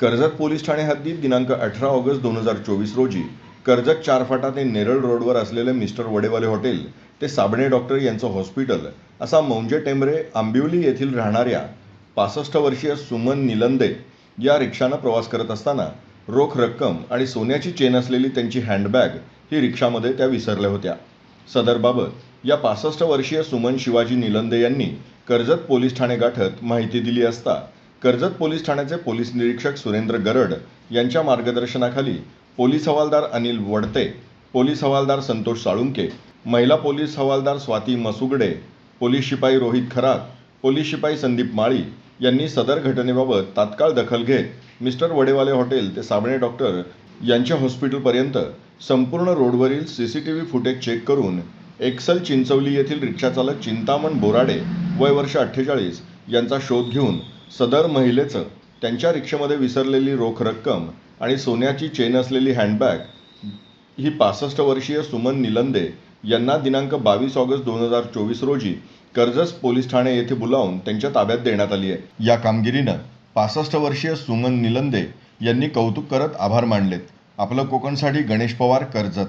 Karjat police Thane हद्दीत दिनांक अठरा ऑगस्ट दोन हजार चोवीस रोजी कर्जत चार फाटा ते नेरळ रोडवर असलेले मिस्टर वडेवाले हॉटेल ते साबणे डॉक्टर यांचं हॉस्पिटल असा मौंजे टेंबरे आंबिवली येथील राहणाऱ्या पासष्ट वर्षीय सुमन निलंदे या रिक्षानं प्रवास करत असताना रोख रक्कम आणि सोन्याची चेन असलेली त्यांची हँडबॅग ही रिक्षामध्ये त्या विसरल्या होत्या. सदरबाबत या पासष्ट वर्षीय सुमन शिवाजी निलंदे यांनी कर्जत पोलीस ठाणे गाठत माहिती दिली असता कर्जत पोलीस ठाण्याचे पोलीस निरीक्षक सुरेंद्र गरड यांच्या मार्गदर्शनाखाली पोलीस हवालदार अनिल वडते पोलीस हवालदार संतोष साळुंके महिला पोलीस हवालदार स्वाती मसुगडे पोलीस शिपाई रोहित खरात पोलीस शिपाई संदीप माळी यांनी सदर घटनेबाबत तात्काळ दखल घेत मिस्टर वडेवाले हॉटेल ते साबणे डॉक्टर यांच्या हॉस्पिटलपर्यंत संपूर्ण रोडवरील C C T V footage check करून एक्सल चिंचवली येथील रिक्षाचालक चिंतामण बोराडे वय वर्ष अठ्ठेचाळीस यांचा शोध घेऊन सदर महिलेचं त्यांच्या रिक्षेमध्ये विसरलेली रोख रक्कम आणि सोन्याची चेन असलेली हँडबॅग ही पासष्ट वर्षीय सुमन निलंदे यांना दिनांक बावीस ऑगस्ट दोन हजार चोवीस रोजी कर्जत पोलीस ठाणे येथे बोलावून त्यांच्या ताब्यात देण्यात आली आहे. या कामगिरीनं पासष्ट वर्षीय सुमन निलंदे यांनी कौतुक करत आभार मानलेत. आपलं कोकणसाठी गणेश पवार कर्जत.